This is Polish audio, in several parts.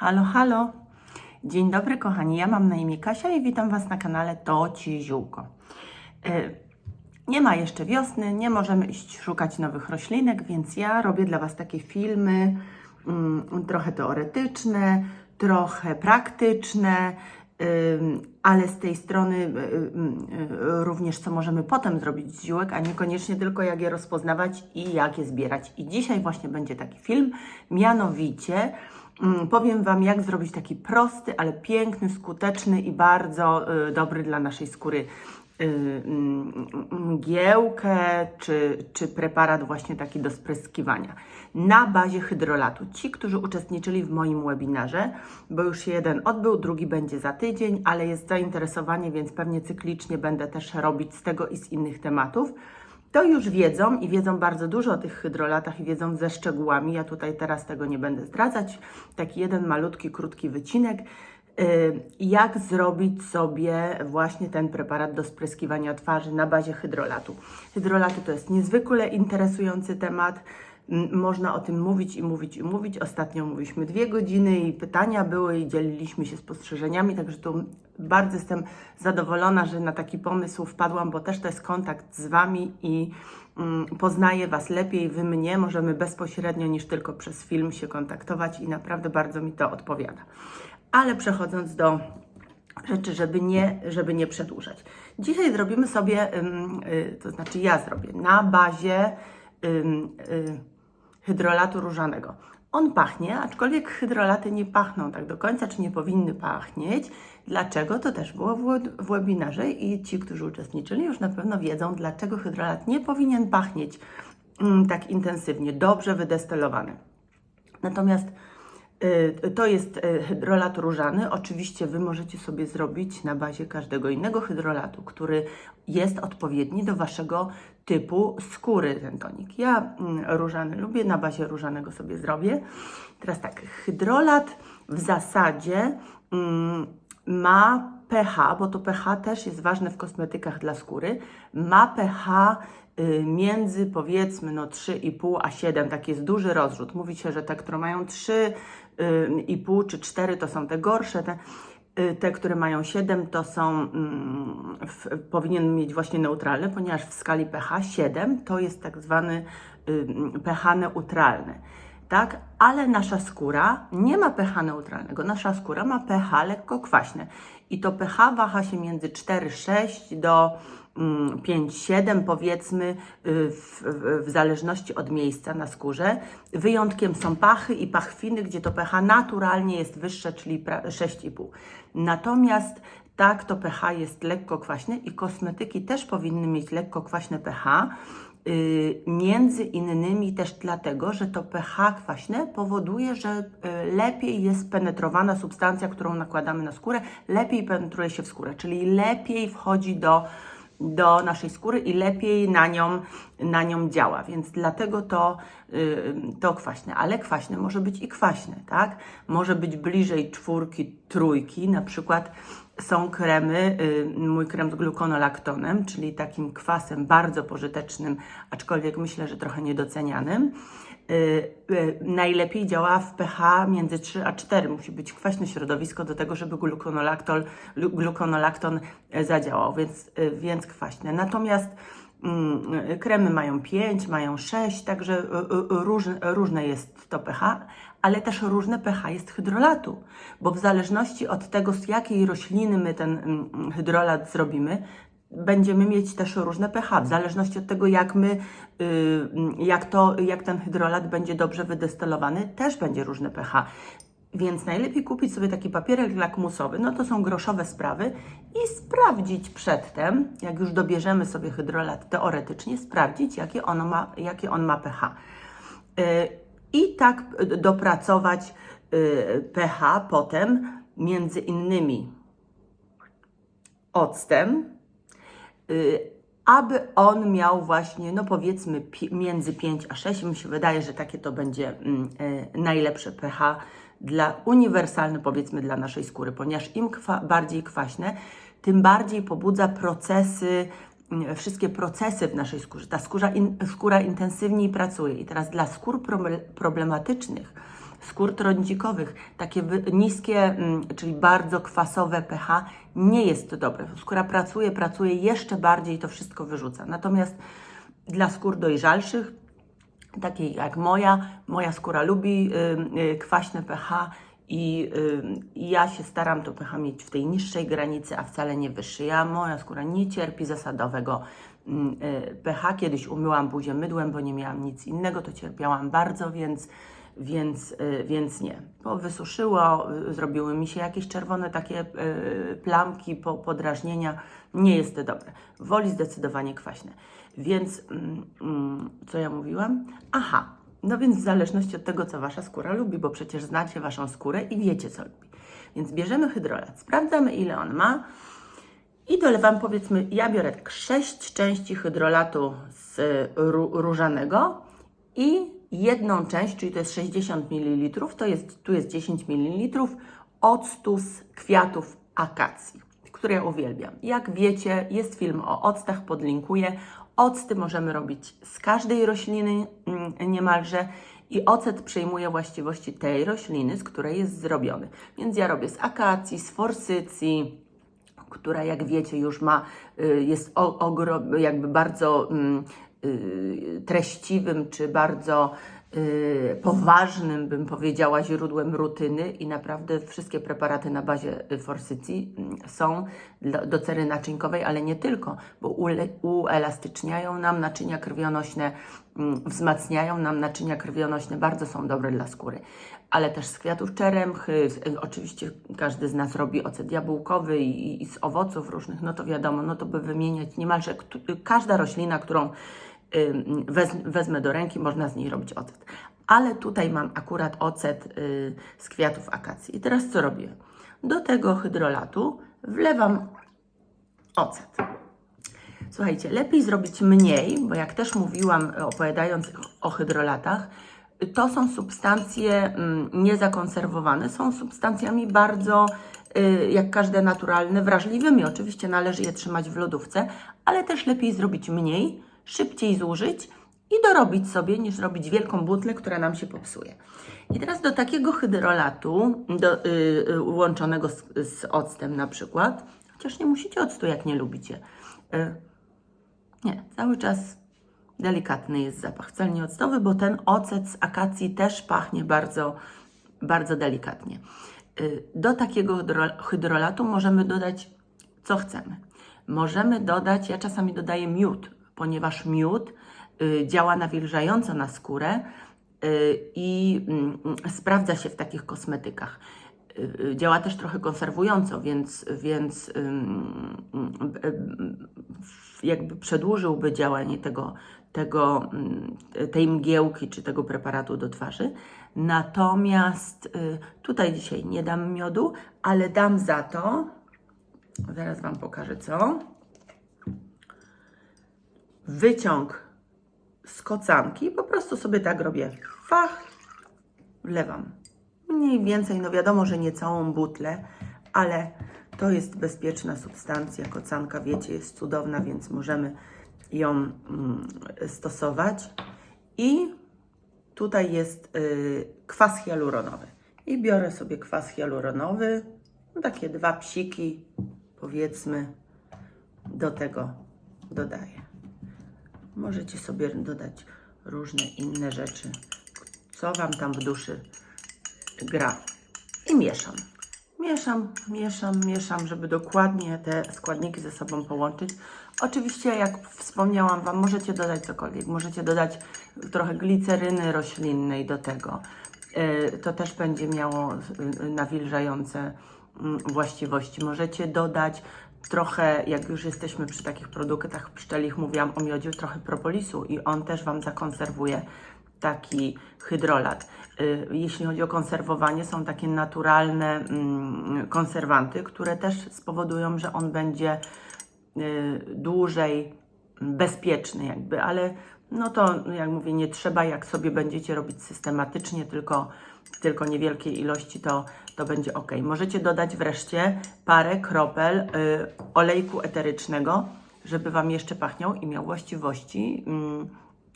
Halo, halo. Dzień dobry, kochani. Ja mam na imię Kasia i witam Was na kanale To Ci Ziółko. Y, Nie ma jeszcze wiosny, nie możemy iść szukać nowych roślinek, więc ja robię dla Was takie filmy mm, trochę teoretyczne, trochę praktyczne, ale z tej strony y, y, również co możemy potem zrobić z ziółek, a niekoniecznie tylko jak je rozpoznawać i jak je zbierać. I dzisiaj właśnie będzie taki film, mianowicie powiem Wam, jak zrobić taki prosty, ale piękny, skuteczny i bardzo y, dobry dla naszej skóry y, mm, mgiełkę czy, czy preparat właśnie taki do spryskiwania na bazie hydrolatu. Ci, którzy uczestniczyli w moim webinarze, bo już jeden odbył, drugi będzie za tydzień, ale jest zainteresowanie, więc pewnie cyklicznie będę też robić z tego i z innych tematów. To już wiedzą i wiedzą bardzo dużo o tych hydrolatach i wiedzą ze szczegółami. Ja tutaj teraz tego nie będę zdradzać. Taki jeden malutki, krótki wycinek y, jak zrobić sobie właśnie ten preparat do spryskiwania twarzy na bazie hydrolatu. Hydrolaty to jest niezwykle interesujący temat. Można o tym mówić i mówić i mówić. Ostatnio mówiliśmy dwie godziny i pytania były i dzieliliśmy się spostrzeżeniami, także tu bardzo jestem zadowolona, że na taki pomysł wpadłam, bo też to jest kontakt z Wami i mm, poznaję Was lepiej, Wy mnie. Możemy bezpośrednio niż tylko przez film się kontaktować i naprawdę bardzo mi to odpowiada. Ale przechodząc do rzeczy, żeby nie, żeby nie przedłużać. Dzisiaj zrobimy sobie, y, to znaczy ja zrobię, na bazie y, hydrolatu różanego. On pachnie, aczkolwiek hydrolaty nie pachną tak do końca, czy nie powinny pachnieć. Dlaczego? To też było w, web- w webinarze i ci, którzy uczestniczyli, już na pewno wiedzą, dlaczego hydrolat nie powinien pachnieć mm, tak intensywnie, dobrze wydestylowany. Natomiast to jest y, hydrolat różany. Oczywiście Wy możecie sobie zrobić na bazie każdego innego hydrolatu, który jest odpowiedni do Waszego typu skóry, ten tonik. Ja mm, różany lubię, na bazie różanego sobie zrobię. Teraz tak, hydrolat w zasadzie mm, ma pH, bo to pH też jest ważne w kosmetykach dla skóry, ma pH y, między powiedzmy no 3,5 a 7, taki jest duży rozrzut. Mówi się, że te, które mają 3,5 czy 4 to są te gorsze, te, y, te które mają 7 to są, mm, w, powinien mieć właśnie neutralny, ponieważ w skali pH 7 to jest tak zwany y, pH neutralny tak? Ale nasza skóra nie ma pH neutralnego. Nasza skóra ma pH lekko kwaśne. I to pH waha się między 4,6 do mm, 5,7 powiedzmy y, w, w, zależności od miejsca na skórze. Wyjątkiem są pachy i pachwiny, gdzie to pH naturalnie jest wyższe, czyli pra- 6,5. Natomiast tak, to pH jest lekko kwaśne i kosmetyki też powinny mieć lekko kwaśne pH. Y, Między innymi też dlatego, że to pH kwaśne powoduje, że y, lepiej jest penetrowana substancja, którą nakładamy na skórę, lepiej penetruje się w skórę, czyli lepiej wchodzi do, do naszej skóry i lepiej na nią, na nią działa. Więc dlatego to, y, to kwaśne. Ale kwaśne może być i kwaśne, tak? Może być bliżej czwórki, trójki, na przykład są kremy, y, mój krem z glukonolaktonem, czyli takim kwasem bardzo pożytecznym, aczkolwiek myślę, że trochę niedocenianym. Y, y, Najlepiej działa w pH między 3 a 4. Musi być kwaśne środowisko do tego, żeby glukonolaktol, lu- glukonolakton e, zadziałał, więc, y, więc kwaśne. Natomiast mm, y, kremy mają 5, mają 6, także y, y, y, różne, różne jest to pH, ale też różne pH jest hydrolatu, bo w zależności od tego, z jakiej rośliny my ten mm, hydrolat zrobimy, będziemy mieć też różne pH, w zależności od tego, jak my, y, jak, to, jak ten hydrolat będzie dobrze wydestylowany, też będzie różne pH. Więc najlepiej kupić sobie taki papierek lakmusowy, no to są groszowe sprawy i sprawdzić przedtem, jak już dobierzemy sobie hydrolat teoretycznie, sprawdzić, jakie, ono ma, jakie on ma pH. Y, I tak dopracować y, pH potem między innymi octem, aby on miał właśnie, no powiedzmy między 5 a 6. Mi się wydaje, że takie to będzie mm, e, najlepsze pH dla uniwersalne powiedzmy dla naszej skóry, ponieważ im kwa, bardziej kwaśne, tym bardziej pobudza procesy, mm, wszystkie procesy w naszej skórze. Ta skóra, in, skóra intensywniej pracuje. I teraz dla skór proble- problematycznych skór trądzikowych, takie niskie, mm, czyli bardzo kwasowe pH, nie jest dobre. Skóra pracuje, pracuje jeszcze bardziej, to wszystko wyrzuca. Natomiast dla skór dojrzalszych, takiej jak moja, moja skóra lubi y, y, kwaśne pH i y, i ja się staram to pH mieć w tej niższej granicy, a wcale nie wyższej. Ja, moja skóra nie cierpi zasadowego mm, pH. Kiedyś umyłam buzię mydłem, bo nie miałam nic innego, to cierpiałam bardzo, więc, więc, y, więc nie. Bo wysuszyło, y, zrobiły mi się jakieś czerwone takie y, plamki, po, podrażnienia. Nie jest to dobre. Woli zdecydowanie kwaśne. Więc mm, mm, co ja mówiłam? Aha, no więc w zależności od tego, co Wasza skóra lubi, bo przecież znacie Waszą skórę i wiecie, co lubi. Więc bierzemy hydrolat, sprawdzamy, ile on ma i dolewam, powiedzmy, ja biorę tak 6 części hydrolatu z ró- różanego i jedną część, czyli to jest 60 ml, to jest, tu jest 10 ml octu z kwiatów akacji, które ja uwielbiam. Jak wiecie, jest film o octach, podlinkuję. Octy możemy robić z każdej rośliny mm, niemalże i ocet przejmuje właściwości tej rośliny, z której jest zrobiony. Więc ja robię z akacji, z forsycji, która jak wiecie już ma, y, jest jakby bardzo mm, treściwym, czy bardzo y, poważnym, bym powiedziała, źródłem rutyny i naprawdę wszystkie preparaty na bazie y, forsycji mm, są do cery naczynkowej, ale nie tylko, bo uelastyczniają nam naczynia krwionośne, mm, wzmacniają nam naczynia krwionośne, bardzo są dobre dla skóry. Ale też z kwiatów czeremchy, y, oczywiście każdy z nas robi ocet jabłkowy i, i z owoców różnych, no to wiadomo, no to by wymieniać niemalże każda roślina, którą wezmę do ręki, można z niej robić ocet. Ale tutaj mam akurat ocet y, z kwiatów akacji. I teraz co robię? Do tego hydrolatu wlewam ocet. Słuchajcie, lepiej zrobić mniej, bo jak też mówiłam, e, opowiadając o hydrolatach, to są substancje niezakonserwowane, są substancjami bardzo, y, jak każde naturalne, wrażliwymi. Oczywiście należy je trzymać w lodówce, ale też lepiej zrobić mniej, szybciej zużyć i dorobić sobie, niż robić wielką butlę, która nam się popsuje. I teraz do takiego hydrolatu, do, y, y, łączonego z, z octem na przykład, chociaż nie musicie octu, jak nie lubicie. Y, nie, cały czas delikatny jest zapach, wcale nie octowy, bo ten ocet z akacji też pachnie bardzo, bardzo delikatnie. Y, Do takiego hydro- hydrolatu możemy dodać co chcemy. Możemy dodać, ja czasami dodaję miód, ponieważ miód y, działa nawilżająco na skórę y, i mm, sprawdza się w takich kosmetykach. Y, Działa też trochę konserwująco, więc, więc jakby przedłużyłby działanie tego, tego, mm, tej mgiełki czy tego preparatu do twarzy. Natomiast tutaj dzisiaj nie dam miodu, ale dam za to, zaraz Wam pokażę co, wyciąg z kocanki, po prostu sobie tak robię, fach, wlewam. Mniej więcej, no wiadomo, że nie całą butlę, ale to jest bezpieczna substancja. Kocanka, wiecie, jest cudowna, więc możemy ją mm, stosować. I tutaj jest y, kwas hialuronowy. I biorę sobie kwas hialuronowy, no takie dwa psiki, powiedzmy, do tego dodaję. Możecie sobie dodać różne inne rzeczy, co Wam tam w duszy gra. I mieszam. Mieszam, mieszam, mieszam, żeby dokładnie te składniki ze sobą połączyć. Oczywiście, jak wspomniałam Wam, możecie dodać cokolwiek. Możecie dodać trochę gliceryny roślinnej do tego. Yy, To też będzie miało yy, nawilżające mm, właściwości. Możecie dodać trochę, jak już jesteśmy przy takich produktach pszczelich, mówiłam o miodzie, trochę propolisu i on też Wam zakonserwuje taki hydrolat. Y, Jeśli chodzi o konserwowanie, są takie naturalne mm, konserwanty, które też spowodują, że on będzie y, dłużej bezpieczny jakby, ale no to jak mówię, nie trzeba, jak sobie będziecie robić systematycznie, tylko, tylko niewielkie ilości, to, to będzie ok. Możecie dodać wreszcie parę kropel y, olejku eterycznego, żeby Wam jeszcze pachniał i miał właściwości mm,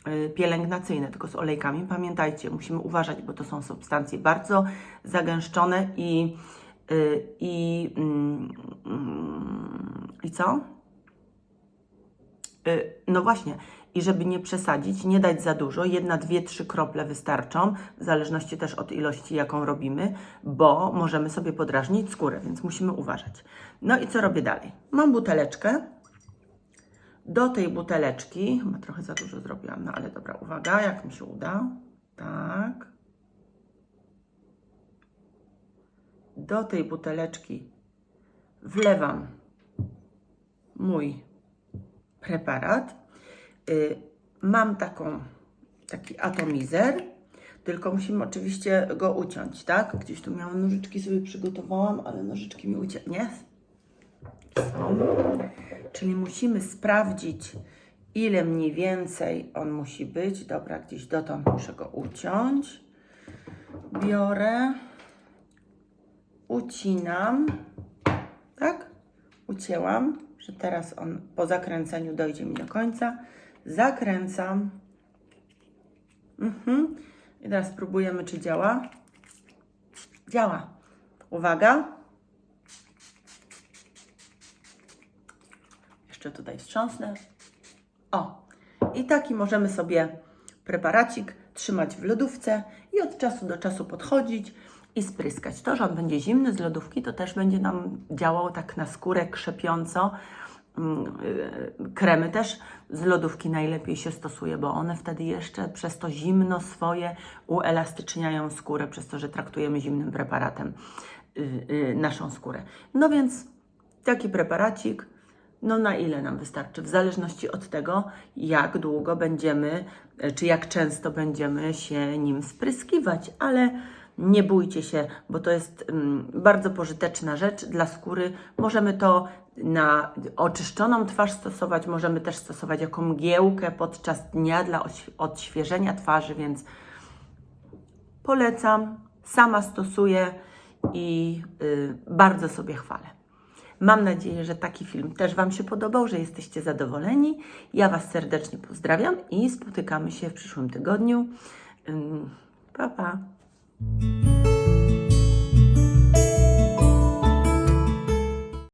y, pielęgnacyjne, tylko z olejkami. Pamiętajcie, musimy uważać, bo to są substancje bardzo zagęszczone i, y, mm, mm, i co? Y, No właśnie, i żeby nie przesadzić, nie dać za dużo, jedna, dwie, trzy krople wystarczą, w zależności też od ilości, jaką robimy, bo możemy sobie podrażnić skórę, więc musimy uważać. No i co robię dalej? Mam buteleczkę. Do tej buteleczki, chyba trochę za dużo zrobiłam, no ale dobra, uwaga, jak mi się uda. Tak. Do tej buteleczki wlewam mój preparat. Y, mam taką, taki atomizer, tylko musimy oczywiście go uciąć, tak? Gdzieś tu miałam nożyczki, sobie przygotowałam, ale nożyczki mi uciekły. Nie? Są. Czyli musimy sprawdzić, ile mniej więcej on musi być. Dobra, gdzieś dotąd muszę go uciąć. Biorę, ucinam, tak? Ucięłam, że teraz on po zakręceniu dojdzie mi do końca. Zakręcam. Mhm. I teraz spróbujemy, czy działa. Działa. Uwaga. Jeszcze tutaj wstrząsnę. O, i taki możemy sobie preparacik trzymać w lodówce i od czasu do czasu podchodzić i spryskać. To, że on będzie zimny z lodówki, to też będzie nam działało tak na skórę krzepiąco. Mm, y, Kremy też z lodówki najlepiej się stosuje, bo one wtedy jeszcze przez to zimno swoje uelastyczniają skórę, przez to, że traktujemy zimnym preparatem y, y, naszą skórę. No więc taki preparacik, no na ile nam wystarczy? W zależności od tego, jak długo będziemy, czy jak często będziemy się nim spryskiwać, ale nie bójcie się, bo to jest mm, bardzo pożyteczna rzecz dla skóry. Możemy to na oczyszczoną twarz stosować, możemy też stosować jako mgiełkę podczas dnia dla odświeżenia twarzy, więc polecam, sama stosuję i y, bardzo sobie chwalę. Mam nadzieję, że taki film też Wam się podobał, że jesteście zadowoleni. Ja Was serdecznie pozdrawiam i spotykamy się w przyszłym tygodniu. Pa, pa. Thank you.